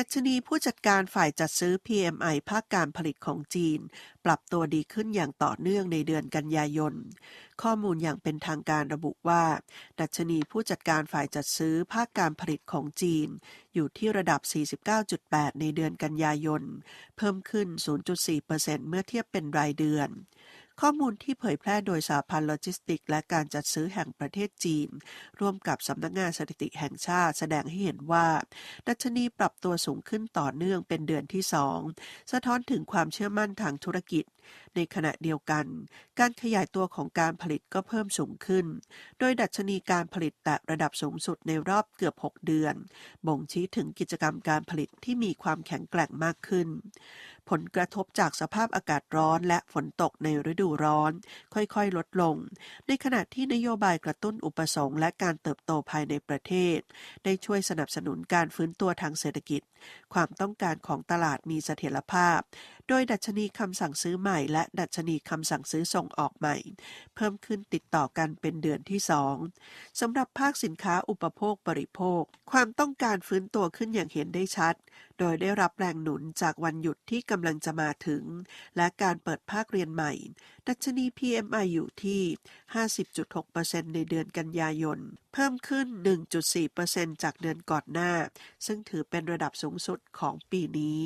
ดัชนีผู้จัดการฝ่ายจัดซื้อ PMI ภาคการผลิตของจีน ปรับตัวดีขึ้นอย่างต่อเนื่องในเดือนกันยายน ข้อมูลอย่างเป็นทางการระบุว่า ดัชนีผู้จัดการฝ่ายจัดซื้อ ภาคการผลิตของจีน อยู่ที่ระดับ 49.8 ในเดือนกันยายน เพิ่มขึ้น 0.4%เมื่อเทียบเป็นรายเดือน ข้อมูลที่เผยแพร่โดยสหพันธ์โลจิสติก และการจัดซื้อแห่งประเทศจีน ร่วมกับสำนักงานสถิติแห่งชาติ แสดงให้เห็นว่า ดัชนีปรับตัวสูงขึ้นต่อเนื่องเป็นเดือนที่สองสะท้อนถึงความเชื่อมั่นทางธุรกิจ ในขณะเดียวกัน การขยายตัวของการผลิตก็เพิ่มสูงขึ้น โดยดัชนีการผลิตแตะระดับสูงสุดในรอบเกือบ 6 เดือน บ่งชี้ถึงกิจกรรมการผลิตที่มีความแข็งแกร่งมากขึ้น ผลกระทบจากสภาพอากาศร้อนและฝนตกในฤดูดูร้อน ค่อยๆ ลดลง ในขณะที่นโยบายกระตุ้นอุปสงค์และการเติบโตภายในประเทศ ได้ช่วยสนับสนุนการฟื้นตัวทางเศรษฐกิจ ความต้องการของตลาดมีเสถียรภาพ โดยดัชนีคำสั่งซื้อใหม่และดัชนีคำสั่งซื้อส่งออกใหม่ เพิ่มขึ้นติดต่อกันเป็นเดือนที่สองสำหรับภาคสินค้าอุปโภคบริโภค ความต้องการฟื้นตัวขึ้นอย่างเห็นได้ชัด โดยได้รับแรงหนุนจากวันหยุดที่กำลังจะมาถึง และการเปิดภาคเรียนใหม่ ดัชนี PMI อยู่ที่ 50.6%ในเดือนกันยายน เพิ่มขึ้น 1.4%จากเดือนก่อนหน้า ซึ่งถือเป็นระดับสูงสุดของปีนี้